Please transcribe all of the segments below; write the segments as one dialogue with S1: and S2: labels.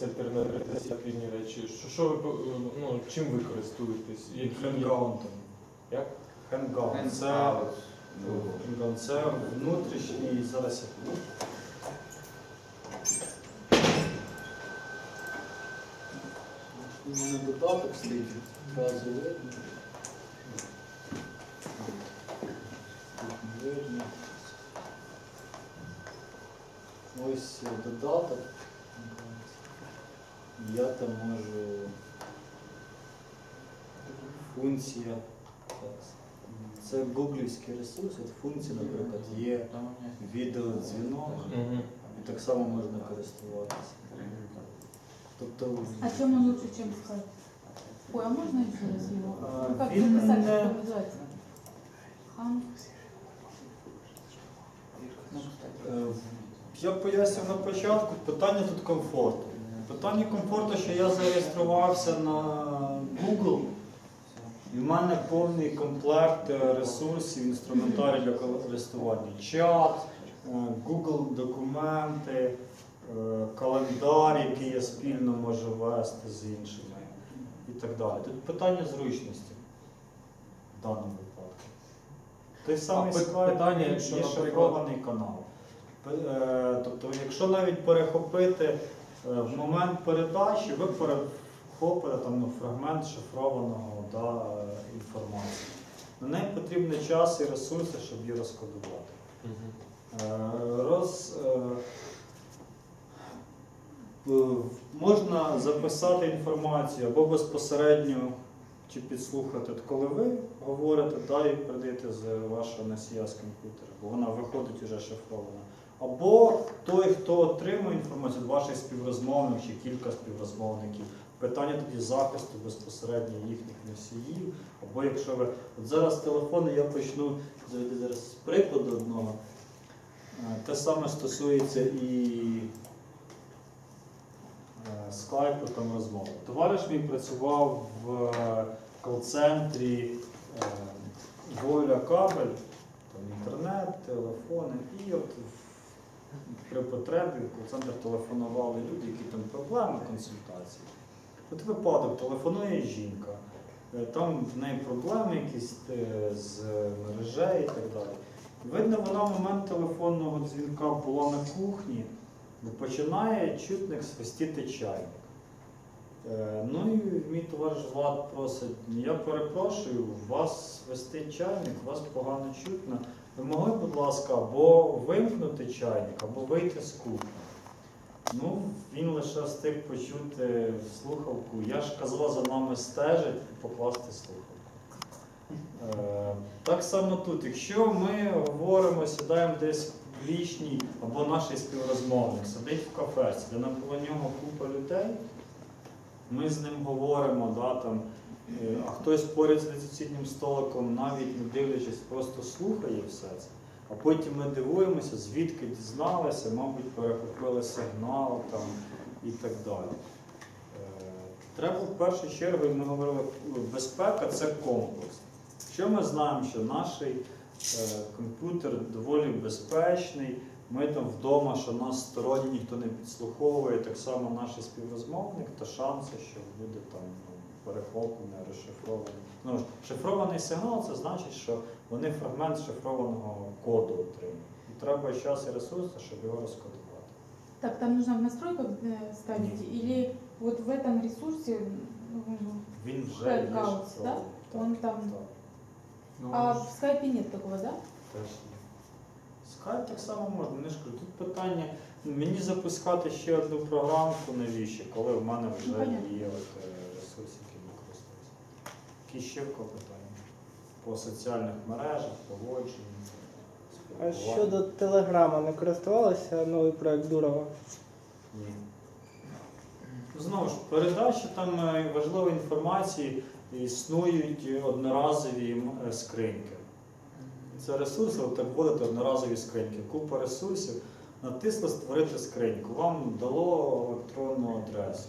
S1: якісь альтернативні речі? Що, що ви, ну, чим ви користуєтесь? Які є?
S2: Хенгаунтом.
S1: Як?
S2: Хенгаун. Це, Hangout. це внутрішній зараз. я- У мене додаток стоїть, одразу видно. Тут не видно. Ось е, додаток. Я там можу функція. Це гуглівський ресурс, от функція, наприклад, є відеодзвінок, і так само можна користуватися. Тобто
S3: А чем он лучше, чем скайп? Ой, а можно еще раз его?
S2: А,
S3: Ну, как
S2: він
S3: записать, как он называется? Хам.
S2: Е, Я пояснив на початку, питання тут комфорту. Питання комфорту, що я зареєструвався на Google, і в мене повний комплект е, ресурсів, інструментарій для користування. Чат, е, Google документи, е, календар, який я спільно можу вести з іншими і так далі. Тут питання зручності в даному випадку. Той самий Skype,
S1: питання,
S2: є
S1: якщо, наприклад,
S2: шифрований канал. Тобто, якщо навіть перехопити в момент передачі, ви перехопите там, ну, фрагмент шифрованого да, е, інформації. На неї потрібен час і ресурси, щоб її розкодувати. Е, Роз, е, е, можна записати інформацію або безпосередньо чи підслухати, коли ви говорите, да, і передаєте з вашого носія з комп'ютера, бо вона виходить вже шифрована. Або той, хто отримує інформацію, от ваш співрозмовник чи кілька співрозмовників. Питання тоді захисту безпосередньо їхніх носіїв. Або якщо ви. От зараз телефони я почну зараз з прикладу одного. Е, Те саме стосується і е, скайпу там розмови. Товариш мій працював в е, кол-центрі Воля Кабель, там інтернет, телефони, і от в- при потребі в кол-центр телефонували люди, які там проблеми, консультації. От випадок, телефонує жінка, е, там в неї проблеми якісь е, з мережею і так далі. Видно, вона в момент телефонного дзвінка була на кухні, бо починає чутник свистіти чайник. Е, Ну і мій товариш Влад просить, я перепрошую, у вас свистить чайник, у вас погано чутно. Ви могли, будь ласка, або вимкнути чайник, або вийти з кухні. Ну, він лише встиг почути слухавку. Я ж казала, за нами стежить і покласти слухавку. Е, Так само тут, якщо ми говоримо, сідаємо десь в публічній або наш співрозмовник сидить в кафесі, де навколо нього купа людей, ми з ним говоримо, да, там, а хтось поряд з сусіднім столиком, навіть не дивлячись, просто слухає все це. А потім ми дивуємося, звідки дізналися, мабуть, перехопили сигнал там, і так далі. Е, Треба в першу чергу, ми говорили, безпека це комплекс. Якщо ми знаємо, що наш е, комп'ютер доволі безпечний, ми там вдома, що нас сторонні ніхто не підслуховує, так само наш співрозмовник, то шанси, що буде там перехоплений, розшифрований. Ну, шифрований сигнал це значить, що вони фрагмент шифрованого коду отримують. І треба час і ресурси, щоб його розкодувати.
S3: Так, там нужно в настройках э, ставить или вот в этом ресурсе, ну,
S2: Він вже є
S3: да?
S2: шифрований. Так,
S3: Он там-
S2: так.
S1: Ну,
S3: а в скайпе нет такого, да?
S2: Теж є. Скайп так само можна. Не ж тут питання. Мені запускати ще одну програмку навіщо, коли в мене вже
S3: Ну, понятно.
S2: є от, е. Які ще в кого? По соціальних мережах, поводженню.
S4: А щодо Телеграма, не користувалися новий проект Дурова?
S2: Ні. Знову ж, передача там е, важливої інформації існують одноразові е, скриньки. Це ресурси, от так вводите одноразові скриньки. Купа ресурсів, натисли створити скриньку. Вам дало електронну адресу.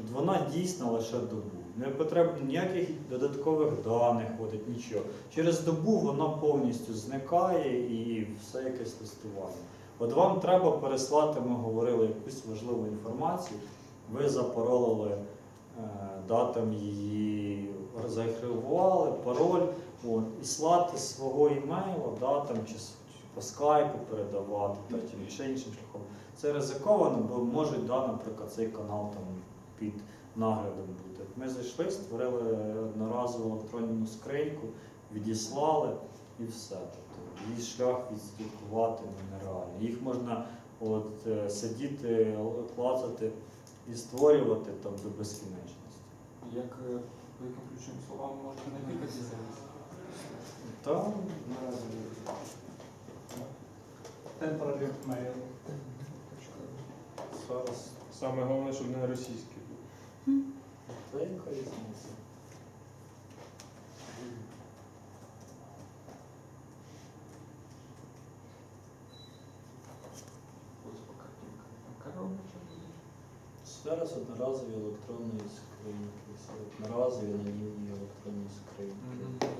S2: От вона дійсна лише добу. Не потрібно ніяких додаткових даних вводить, нічого. Через добу вона повністю зникає і все якесь листування. От вам треба переслати, ми говорили, якусь важливу інформацію. ви запаролили, е, да, її заархівували, пароль, от, і слати свого імейла, да, чи, по скайпу передавати, та, чи іншим шляхом. Це ризиковано, бо можуть, да, наприклад, цей канал там під наглядом бути. Ми зайшли, створили одноразову електронну скриньку, відіслали і все. Тобто її шлях відслідкувати нереально. Їх можна от, е, сидіти, клацати і створювати там до безкінечності.
S5: Як е, по яким ключовим словам можна знайти сервіси?
S2: Там
S6: Temporary mail.
S2: зараз
S1: Саме головне, щоб не російський
S2: яка різниця. Зараз одноразові електронні скриньки, одноразові анонімні електронні скриньки.
S5: Дякую.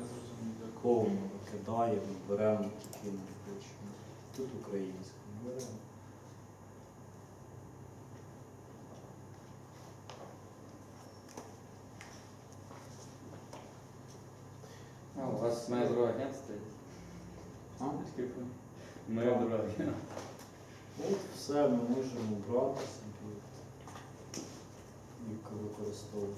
S2: Ковно викидаємо, беремо ми хочемо. Тут українська. Беремо.
S7: А, у вас моя друга агент стоїть.
S2: А?
S7: Скрипу. Друга агент.
S2: От все ми можемо брати собі і використовувати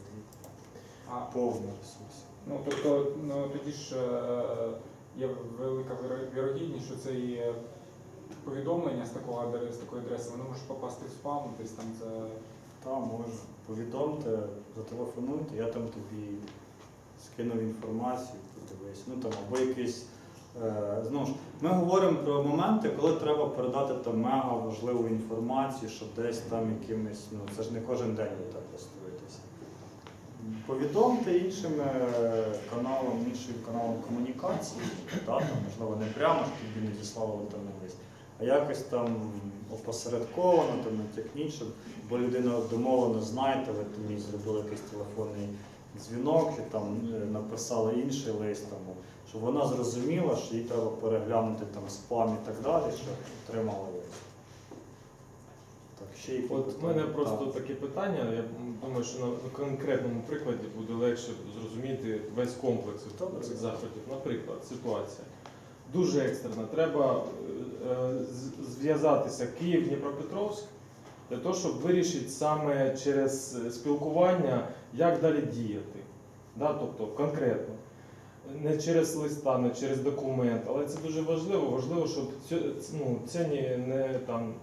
S5: А,
S2: повно ресурсів.
S5: ну, тобто, ну, тоді ж е, є велика вірогідність, що це є повідомлення з такого адреси, з такої адреси, воно може попасти в спам, десь там за
S2: Там можна. Повідомте, зателефонуйте, я там тобі скинув інформацію, подивись. Ну там або якийсь. Е, знову ж, ми говоримо про моменти, коли треба передати там мега важливу інформацію, щоб десь там якимось, ну це ж не кожен день ви так користуєтеся. Повідомте іншим е, каналам, іншим каналам комунікації, да, там, можливо, не прямо, щоб не діслали електронний лист, а якось там опосередковано, там щоб бо людина домовлено, знаєте, ви там зробили якийсь телефонний дзвінок, чи там е, написали інший лист, там, щоб вона зрозуміла, що їй треба переглянути там спам і так далі, щоб отримала лист. Так, ще
S1: От в
S2: питання?
S1: мене просто
S2: Так.
S1: таке питання. Я думаю, що на конкретному прикладі буде легше зрозуміти весь комплекс цих заходів. Наприклад, ситуація дуже екстрена. Треба е, з- зв'язатися Київ-Дніпропетровськ для того, щоб вирішити саме через е, спілкування, як далі діяти. Да? Тобто конкретно. Не через листа, не через документ, але це дуже важливо. Важливо, щоб цю, ну, це не, не там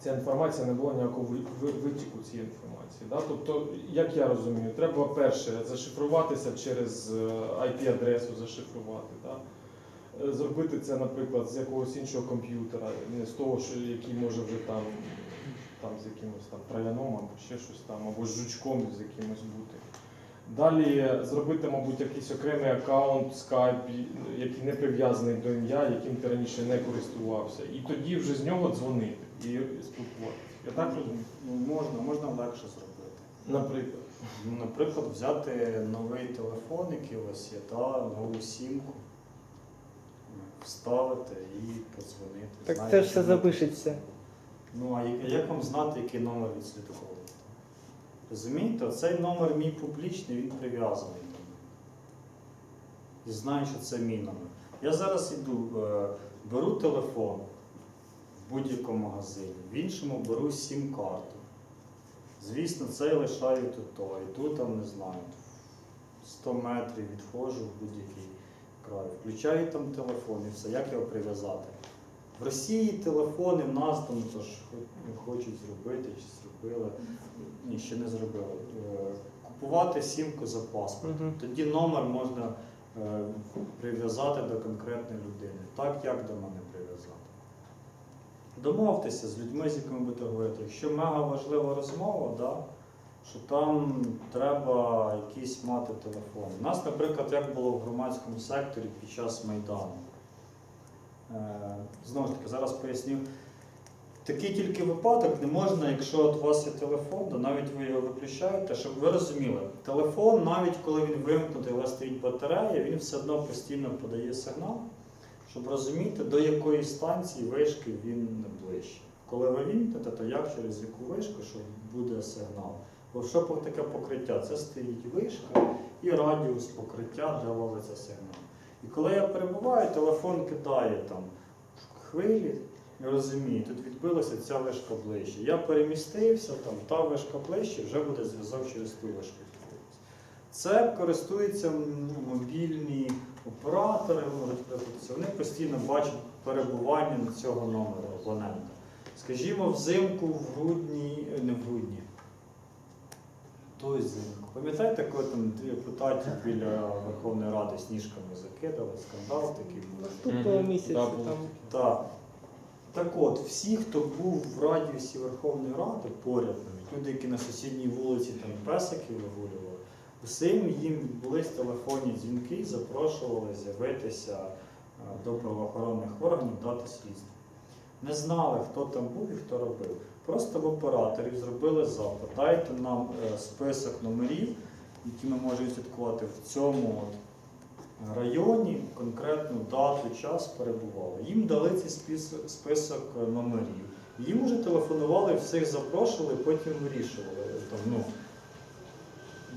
S1: ця інформація не було ніякого ви- ви- витіку цієї інформації. Да? Тобто, як я розумію, треба перше зашифруватися через е, IP-адресу, зашифрувати. Да? Е, Зробити це, наприклад, з якогось іншого комп'ютера, не з того, що який може вже там, там з якимось там трояном або ще щось там, або з жучком з якимось бути. Далі зробити, мабуть, якийсь окремий аккаунт Skype, який не прив'язаний до ім'я, яким ти раніше не користувався. І тоді вже з нього дзвонити і спілкуватися. Я так розумію?
S2: Ну, можна, можна легше зробити.
S1: Наприклад.
S2: Наприклад, взяти новий телефон, який у вас є, та нову сімку, вставити і подзвонити.
S4: Так це ж все запишеться.
S2: Ну а як, як вам знати, який номер відслідковувати? Розумієте, цей номер мій публічний, він прив'язаний до мене. І знаю, що це мій номер. Я зараз йду, е, беру телефон в будь-якому магазині, в іншому беру сім-карту. Звісно, цей лишаю тут то, тут там, не знаю, 100 метрів відходжу в будь-який край. Включаю там телефон і все, як його прив'язати. В Росії телефони в нас там то ж хо- хочуть зробити чи зробили. Ні, ще не зробили. Е, Купувати сімку за паспорт.
S4: Мгм.
S2: Тоді номер можна е, прив'язати до конкретної людини. Так як до мене прив'язати. Домовтеся з людьми, з якими будете говорити. Якщо мега важлива розмова, да, що там треба якийсь мати телефон. У нас, наприклад, як було в громадському секторі під час Майдану. Е, Знову ж таки, зараз поясню. Такий тільки випадок не можна, якщо у вас є телефон, то навіть ви його виключаєте, щоб ви розуміли, телефон, навіть коли він вимкнутий, у вас стоїть батарея, він все одно постійно подає сигнал, щоб розуміти, до якої станції вишки він ближче. Коли ви вімкнете, то як через яку вишку, що буде сигнал. Бо що таке покриття? Це стоїть вишка і радіус покриття, де ловиться сигнал. І коли я перебуваю, телефон кидає там хвилі, я розумію, тут відбилася ця вишка ближче. Я перемістився, там та вишка ближче, вже буде зв'язок через ту вишку. Це користуються мобільні оператори. Вони постійно бачать перебування цього номеру абонента. Скажімо, взимку в грудні, е, не в грудні, той взимку. Пам'ятаєте, коли там депутатів біля Верховної Ради сніжками закидали, скандал такий був?
S4: Наступного місяця
S1: Да,
S4: там.
S2: Так. Так от, всі, хто був в радіусі Верховної Ради, поряд навіть, люди, які на сусідній вулиці там песики вигулювали, усім їм відбулись телефонні дзвінки і запрошували з'явитися е, до правоохоронних органів дати слідство. Не знали, хто там був і хто робив. Просто в операторів зробили запит. Дайте нам е, список номерів, які ми можемо слідкувати в цьому районі, конкретну дату, час перебували. Їм дали цей спис- список е, номерів. Їм уже телефонували, всіх запрошували, потім вирішували. Там, ну,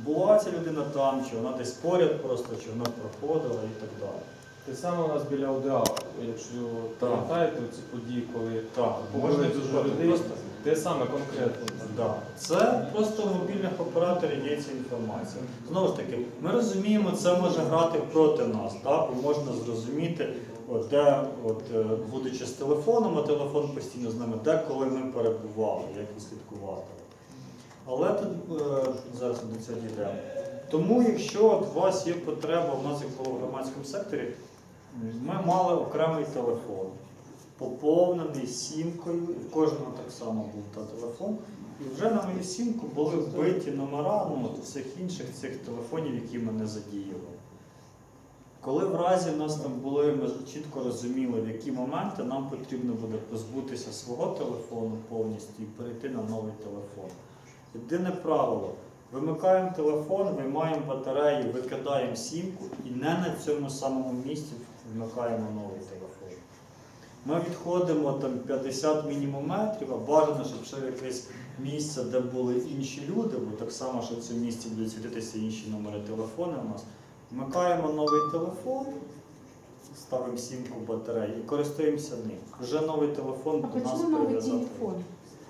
S2: була ця людина там, чи вона десь поряд просто, чи вона проходила і так далі.
S1: Те саме у нас біля ОДА, якщо пам'ятаєте ці події, коли
S2: Так,
S1: можна дуже людей. Те саме конкретно.
S2: Да. Це просто у мобільних операторів є ця інформація. Знову ж таки, ми розуміємо, це може грати проти нас, так? бо можна зрозуміти, от, де, от, е, будучи з телефоном, а телефон постійно з нами, де коли ми перебували, як і слідкувати. Але тут е, зараз до цього дійдемо. Тому, якщо от у вас є потреба, в нас як було в громадському секторі, ми мали окремий телефон, поповнений сімкою, і в кожного так само був та телефон. І вже на мою сімку були вбиті номера ну, от всіх інших цих телефонів, які ми не задіювали. Коли в разі нас там були, ми чітко розуміли, в які моменти нам потрібно буде позбутися свого телефону повністю і перейти на новий телефон. Єдине правило. Вимикаємо телефон, виймаємо батарею, викидаємо сімку і не на цьому самому місці вмикаємо новий телефон. Ми відходимо там 50 мінімометрів, а бажано, щоб ще якесь місце, де були інші люди, бо так само, що в цьому місці будуть світитися інші номери телефону у нас. Вмикаємо новий телефон, ставимо сімку батареї і користуємося ним. Вже новий телефон
S3: А
S2: до нас
S3: новый
S2: прив'язати.
S3: телефон?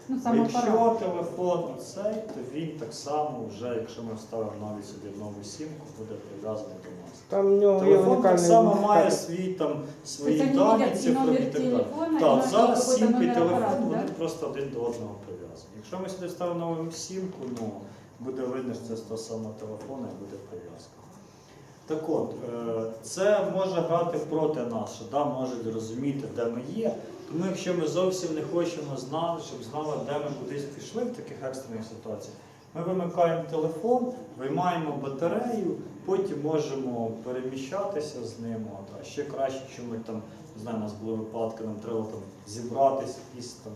S3: Ну,
S2: А
S3: сам
S2: Якщо телефон оцей, то він так само вже, якщо ми вставимо новий сюди нову сімку, буде прив'язаний до нас.
S4: Там в нього є
S2: Телефон так
S4: унікальний
S2: само має
S4: ідентифікатор.
S2: свій там свої
S3: они
S2: дані, цифрові
S3: номер
S2: і так далі.
S3: телефона,
S2: Так,
S3: номер
S2: зараз
S3: какой-то
S2: і телефон вони
S3: да?
S2: просто один до одного прив'язані. Якщо ми сюди ставимо нову сімку, ну буде видно, що це з того самого телефона і буде прив'язка. Так от, е, це може грати проти нас, що да, можуть розуміти, де ми є. Тому якщо ми зовсім не хочемо знати, щоб знали, де ми кудись пішли в таких екстрених ситуаціях, ми вимикаємо телефон, виймаємо батарею, потім можемо переміщатися з ним. А ще краще, якщо ми там, не знаю, у нас були випадки, нам треба там зібратися, якісь там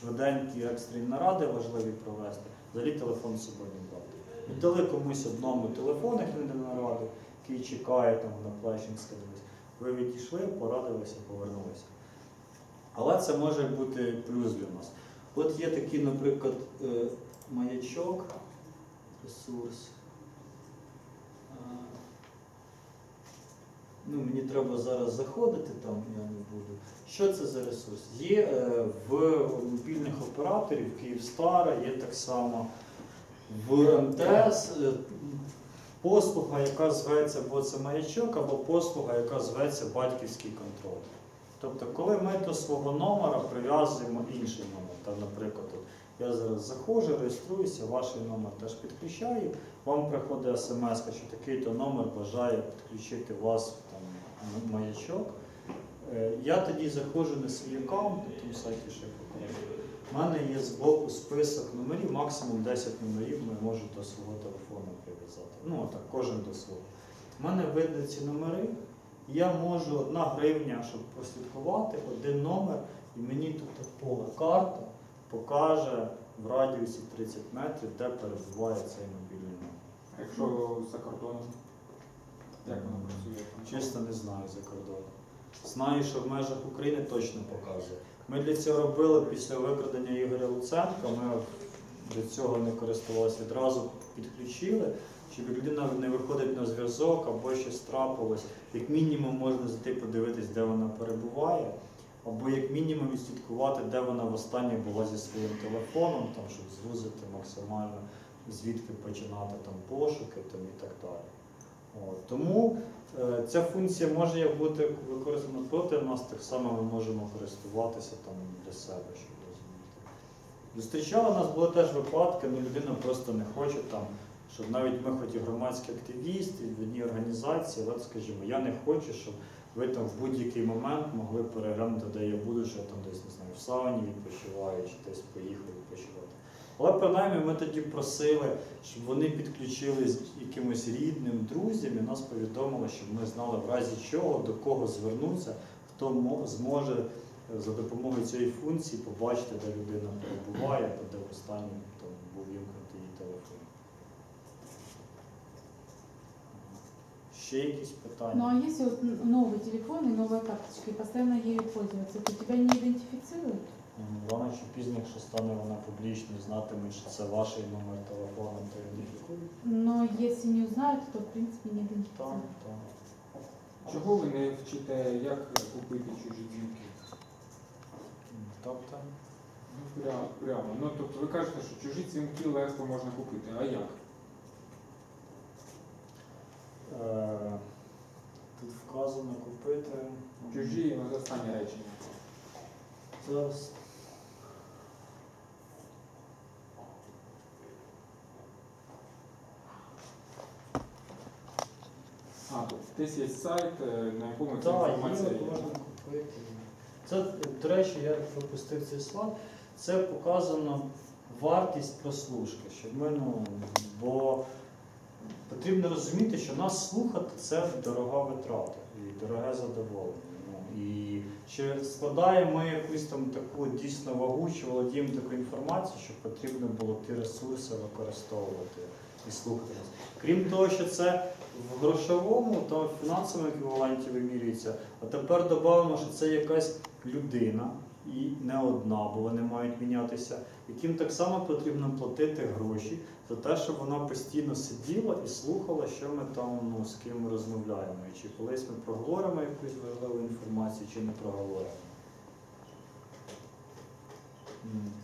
S2: швиденькі екстрені наради важливі провести, взагалі телефон з собою брати. Віддали комусь одному телефон, як не на нараду, який чекає там на плечі. Ви відійшли, порадилися, повернулися. Але це може бути плюс для нас. От є такий, наприклад, е, маячок, ресурс. Ну, мені треба зараз заходити там, я не буду. Що це за ресурс? Є е, в мобільних операторів Київстара, є так само в МТС е, послуга, яка зветься або це маячок, або послуга, яка зветься батьківський контроль. Тобто, коли ми до свого номера прив'язуємо інший номер, там, наприклад, я зараз заходжу, реєструюся, ваш номер теж підключаю, вам приходить смс, що такий-то номер бажає підключити вас там, маячок. Е, Я тоді заходжу на свій аккаунт, на тому сайті ще покажу. У мене є збоку список номерів, максимум 10 номерів ми можу до свого телефону прив'язати. Ну, так, кожен до свого. У мене видно ці номери, я можу одна гривня, щоб прослідкувати один номер, і мені тут поле карта покаже в радіусі 30 метрів, де перебуває цей мобільний номер.
S5: Якщо за кордоном, як воно працює?
S2: Чесно не знаю за кордоном. Знаю, що в межах України точно показує. Ми для цього робили після викрадення Ігоря Луценка. Ми до цього не користувалися, відразу підключили, щоб людина не виходить на зв'язок або щось трапилось. Як мінімум можна зайти подивитись, де вона перебуває, або як мінімум відслідкувати, де вона востаннє була зі своїм телефоном, там, щоб звузити максимально, звідки починати там пошуки там, і так далі. От. Тому е, ця функція може бути використана проти нас, так само ми можемо користуватися там для себе, щоб розуміти. Зустрічали нас були теж випадки, ну людина просто не хоче там, щоб навіть ми, хоч і громадські активісти, в одній організації, але скажімо, я не хочу, щоб ви там в будь-який момент могли переглянути, де я буду, що я там десь не знаю, в сауні відпочиваю, чи десь поїхав відпочивати. Але принаймні ми тоді просили, щоб вони підключили з якимось рідним друзям і нас повідомили, щоб ми знали в разі чого, до кого звернутися, хто мо- зможе за допомогою цієї функції побачити, де людина перебуває, де останній там був вімкнутий її телефон. Ще якісь питання?
S3: Ну а если вот н- новый телефон и новая карточка, и постоянно ею пользоваться, то тебя не идентифицируют?
S2: М, Рано чи якщо стане вона публічною, знатиме, що це ваш номер телефону, то ідентифікують.
S3: Но если не узнают, то в принципе не
S2: Так,
S3: идентифицируют.
S2: так.
S5: Чого ви не вчите, як купити чужі дзвінки?
S2: М, Тобто,
S5: Ну, прямо, прямо. Ну, тобто ви кажете, що чужі дзвінки легко можна купити. А як?
S2: Е, тут вказано купити.
S5: Чужі, ну, це останнє речення.
S2: Зараз.
S5: А, тут десь є сайт, е, на якому ця
S2: Так,
S5: інформація
S2: є,
S5: є.
S2: можна купити. Це, до речі, я пропустив цей слайд. Це показано вартість прослушки, щоб ми, ну, бо потрібно розуміти, що нас слухати це дорога витрата і дороге задоволення. Ну, і чи складаємо ми якусь там таку дійсно вагу, чи володіємо такою інформацією, що потрібно було ті ресурси використовувати і слухати нас. Крім того, що це в грошовому та фінансовому еквіваленті вимірюється, а тепер додамо, що це якась людина і не одна, бо вони мають мінятися, яким так само потрібно платити гроші за те, щоб вона постійно сиділа і слухала, що ми там ну, з ким розмовляємо, і чи колись ми проговоримо якусь важливу інформацію, чи не проговоримо.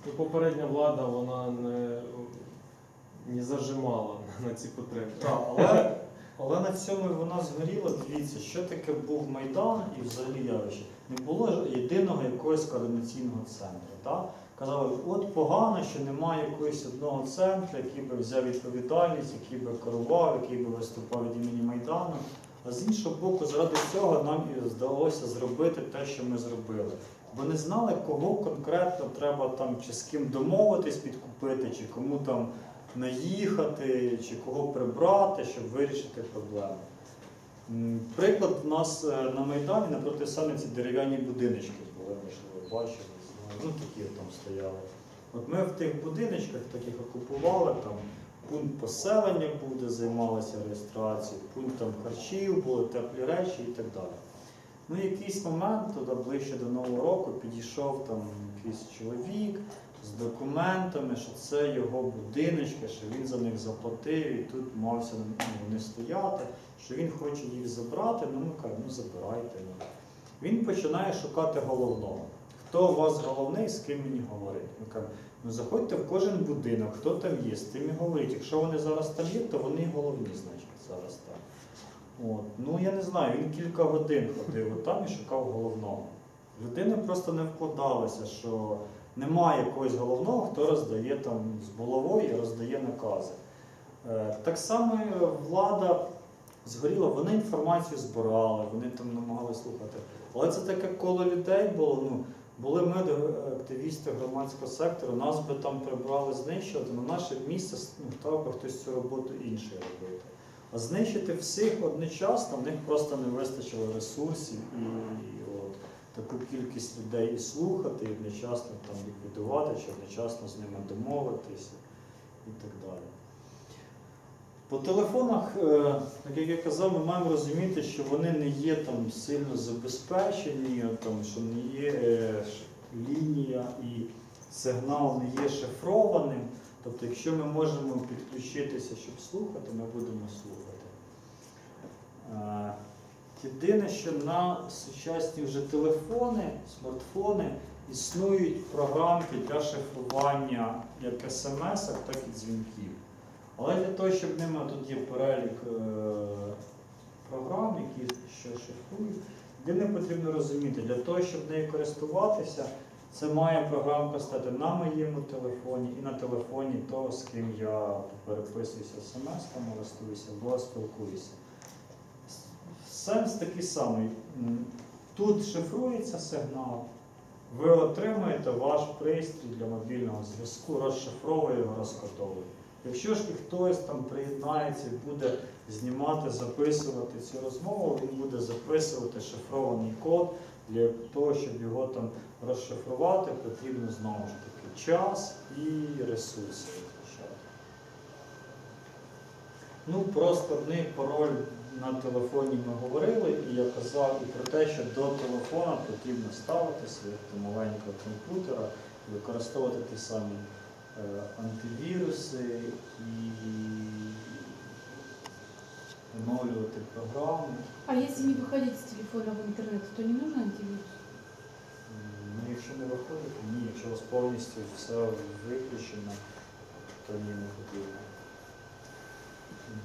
S1: Ну, Попередня влада вона не, не зажимала на ці потреби.
S2: Так, але, але на цьому вона згоріла. Дивіться, що таке був Майдан і взагалі явище. Не було єдиного якогось координаційного центру. Так? Казали, от погано, що немає якогось одного центру, який би взяв відповідальність, який би керував, який би виступав від імені Майдану. А з іншого боку, заради цього нам і здалося зробити те, що ми зробили. Бо не знали, кого конкретно треба там чи з ким домовитись, підкупити, чи кому там наїхати, чи кого прибрати, щоб вирішити проблему. Приклад у нас е, на Майдані напроти саме ці дерев'яні будиночки були, можливо, бачили. Ну, такі там стояли. От ми в тих будиночках таких окупували, там пункт поселення був, займалися реєстрацією, пункт там харчів, були теплі речі і так далі. Ну, якийсь момент, туди ближче до Нового року, підійшов там якийсь чоловік з документами, що це його будиночки, що він за них заплатив, і тут мався вони стояти, що він хоче їх забрати. Ну, ми кажемо, ну забирайте. Він починає шукати головного. Хто у вас головний, з ким мені говорить? Ми кажемо, ну заходьте в кожен будинок, хто там є, з тим і говорить. Якщо вони зараз там є, то вони головні, значить, зараз там. От. Ну я не знаю, він кілька годин ходив там і шукав головного. Людина просто не вкладалася, що немає якогось головного, хто роздає там з булавою і роздає накази. Е, Так само влада згоріла, вони інформацію збирали, вони там намагалися слухати. Але це таке коло людей було. Ну, були ми, активісти громадського сектору, нас би там прибрали знищувати, на наше місце ну, став би хтось цю роботу інший робити. А знищити всіх одночасно в них просто не вистачило ресурсів і, таку кількість людей і слухати, і одночасно там ліквідувати, чи одночасно з ними домовитися і так далі. По телефонах, е, як я казав, ми маємо розуміти, що вони не є там сильно забезпечені, там, що не є е, лінія і сигнал не є шифрованим. Тобто, якщо ми можемо підключитися, щоб слухати, ми будемо слухати. Єдине, що на сучасні вже телефони, смартфони існують програмки для шифрування як смс, так і дзвінків. Але для того, щоб ними тут є перелік е, програм, які що шифрують, єдине потрібно розуміти, для того, щоб нею користуватися, це має програмка стати на моєму телефоні і на телефоні того, з ким я переписуюся смс-ками, листуюся або спілкуюся. Сенс такий самий. Тут шифрується сигнал, ви отримаєте ваш пристрій для мобільного зв'язку, розшифровує його, розкодовує. Якщо ж і хтось там приєднається і буде знімати, записувати цю розмову, він буде записувати шифрований код. Для того, щоб його там розшифрувати, потрібно знову ж таки час і ресурси витрачати. Ну, про складний пароль на телефоні ми говорили, і я казав і про те, що до телефона потрібно ставити своїх там маленького комп'ютера, використовувати ті самі е, антивіруси і оновлювати програми.
S3: А если не выходить с телефона в интернет, то не нужно антивирус?
S2: М, Ну, якщо не виходить, ні, якщо у вас повністю все виключено, то ні, не потрібно.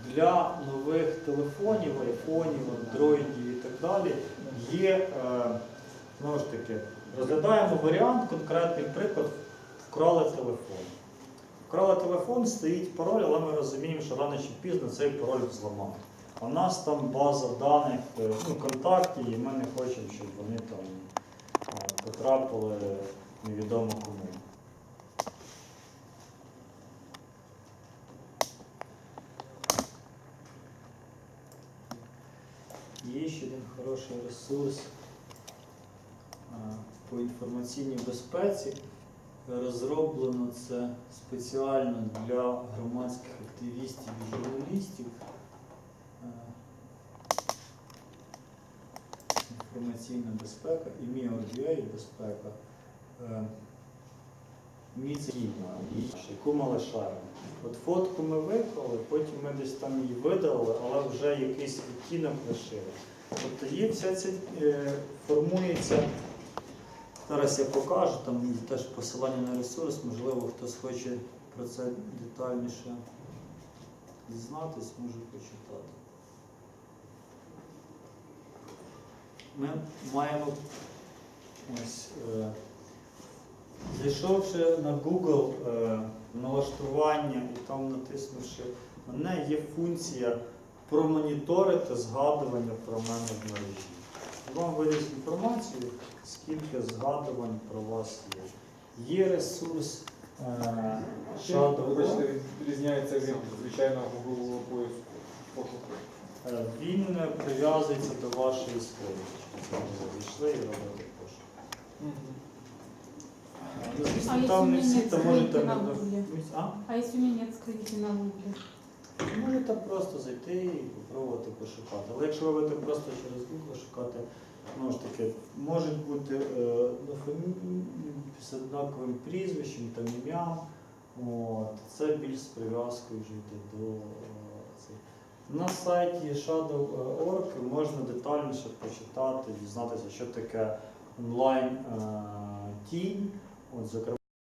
S2: Для нових телефонів, айфонів, андроїдів і так далі є, е, знову ж таки, розглядаємо варіант, конкретний приклад, вкрали телефон. Вкрали телефон, стоїть пароль, але ми розуміємо, що рано чи пізно цей пароль взламати. А в нас там база даних, е, ну, контактів, і ми не хочемо, щоб вони там е, потрапили невідомо кому. Ще один хороший ресурс по інформаційній безпеці. Розроблено це спеціально для громадських активістів і журналістів. Інформаційна безпека і MIORDA безпека. Мі це гідна, яку ми лишаємо. От фотку ми виклали, потім ми десь там її видали, але вже якийсь відтінок лишили. Тобто є вся ця е, формується. Зараз я покажу, там є теж посилання на ресурс, можливо, хтось хоче про це детальніше дізнатись, може почитати. Ми маємо ось, е, зайшовши на Google е, налаштування і там натиснувши мене, є функція промоніторити згадування про мене в мережі. Вам видасть інформацію, скільки згадувань про вас є. Є ресурс е,
S5: Вибачте, відрізняється від звичайного Google поиску пошуку.
S2: Е, Він прив'язується до вашої сторінки. Зайшли і робите пошук. Е,
S3: А
S2: Звісно, там не всі, то можете
S3: на
S2: не
S3: Google?
S2: А?
S3: Если у меня нет на Google?
S2: Можете просто зайти і спробувати пошукати. Але якщо ви будете просто через Google шукати, знову ж таки, можуть бути е, ну, з однаковим прізвищем та ім'ям. Це більш з прив'язкою вже йде до е, цих. На сайті Shadow.org можна детальніше почитати, дізнатися, що таке онлайн